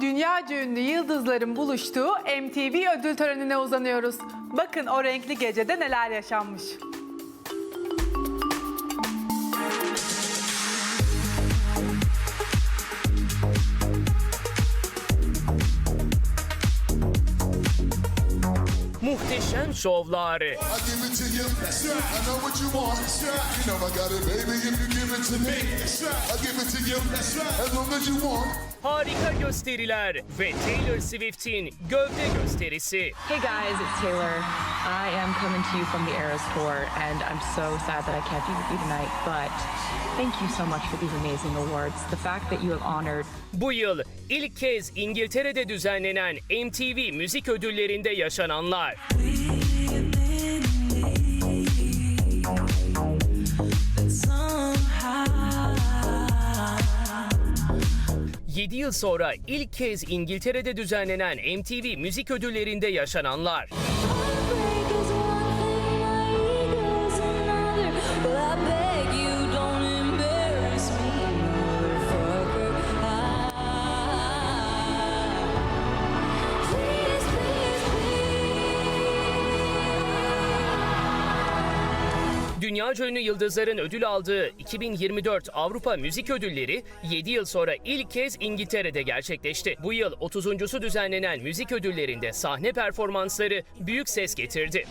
Dünyaca ünlü yıldızların buluştuğu MTV ödül törenine uzanıyoruz. Bakın o renkli gecede neler yaşanmış. You want. harika gösteriler ve Taylor Swift'in gövde gösterisi. Hey guys, it's Taylor. I am coming to you from the Eras Tour, and I'm so sad that I can't be with you tonight, but thank you so much for these amazing awards. The fact that you have honored Bu yıl ilk kez İngiltere'de düzenlenen MTV Müzik Ödülleri'nde yaşananlar. Yedi yıl sonra ilk kez İngiltere'de düzenlenen MTV Müzik Ödülleri'nde yaşananlar. Dünyaca ünlü yıldızların ödül aldığı 2024 Avrupa Müzik Ödülleri 7 yıl sonra ilk kez İngiltere'de gerçekleşti. Bu yıl 30.sü düzenlenen müzik ödüllerinde sahne performansları büyük ses getirdi.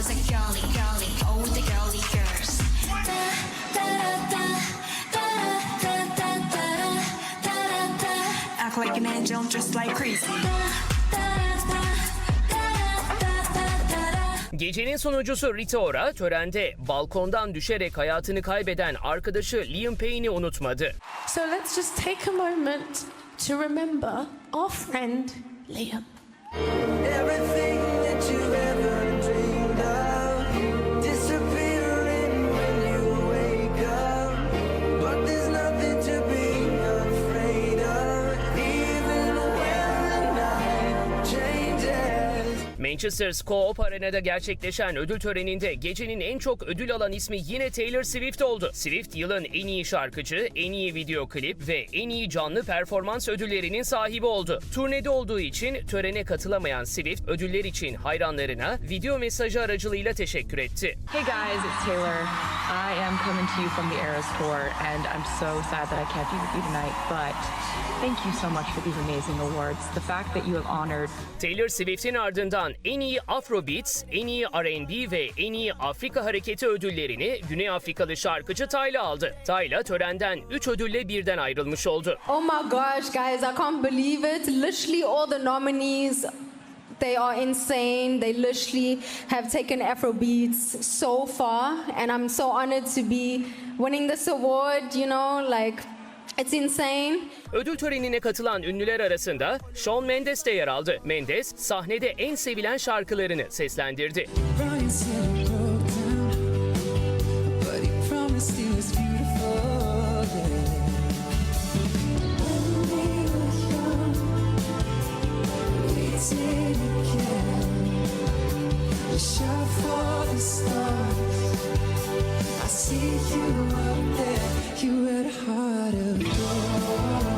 Girls are jolly, jolly. All the girly girls. Da, da, da, da, da, da, da, da, da, da, da. Act like an angel just like crazy. Da, da, da, da, da, da, da, da. Gecenin sunucusu Rita Ora törende balkondan düşerek hayatını kaybeden arkadaşı Liam Payne'i unutmadı. So let's just take a moment to remember our friend Liam. Changes. Manchester Co-op Arena'da gerçekleşen ödül töreninde gecenin en çok ödül alan ismi yine Taylor Swift oldu. Swift yılın en iyi şarkıcı, en iyi video klip ve en iyi canlı performans ödüllerinin sahibi oldu. Turnede olduğu için törene katılamayan Swift ödüller için hayranlarına video mesajı aracılığıyla teşekkür etti. Hey guys, it's Taylor. I am coming to you from the Eras Tour, and I'm so sad that I can't be with you tonight, but thank you so much for these amazing awards. The fact that you have honored Taylor Swift'in ardından en iyi Afrobeats, en iyi R&B ve en iyi Afrika hareketi ödüllerini Güney Afrikalı şarkıcı Tyla aldı. Tyla törenden 3 ödülle birden ayrılmış oldu. Oh my gosh, guys, I can't believe it. Literally, all the nominees. They are insane. They literally have taken Afro beats so far, and I'm so honored to be winning this award. You know, like It's insane. Ödül törenine katılan ünlüler arasında Shawn Mendes de yer aldı. Mendes sahnede en sevilen şarkılarını seslendirdi. Shout for the stars. I see you up there. You had a heart of gold.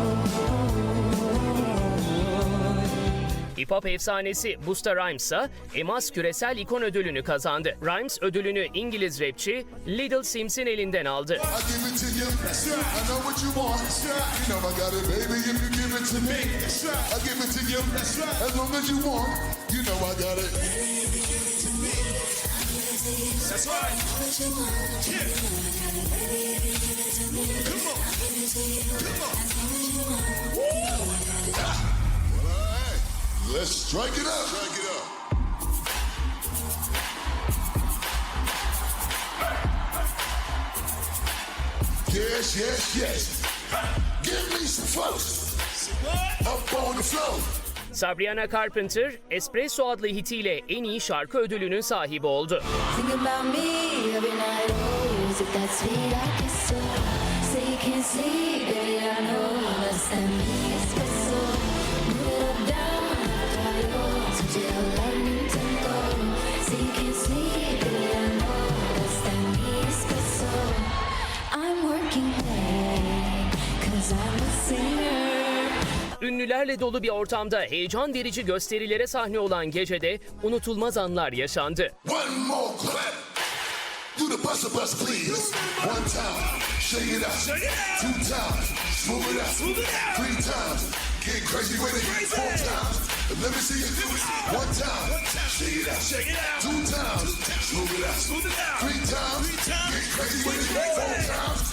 Hip hop efsanesi Busta Rhymes ise Emas Küresel İkon ödülünü kazandı. Rhymes ödülünü İngiliz rapçi Little Sims'in elinden aldı. That's right. Yeah. Come on. Come on. Woo. Let's strike it up. Strike it up. Yes, yes, yes. Give me some folks up on the floor. Sabriana Carpenter, Espresso adlı hitiyle en iyi şarkı ödülünün sahibi oldu. I'm working late, Ünlülerle dolu bir ortamda heyecan verici gösterilere sahne olan gecede unutulmaz anlar yaşandı. One more clap. Do the a bust, please. One time, shake it out. Two times, smooth it out. Three times, get crazy with it. Four times, let me see it. One time, shake it out. Two times, smooth it out. Three times, get crazy with it. Four times,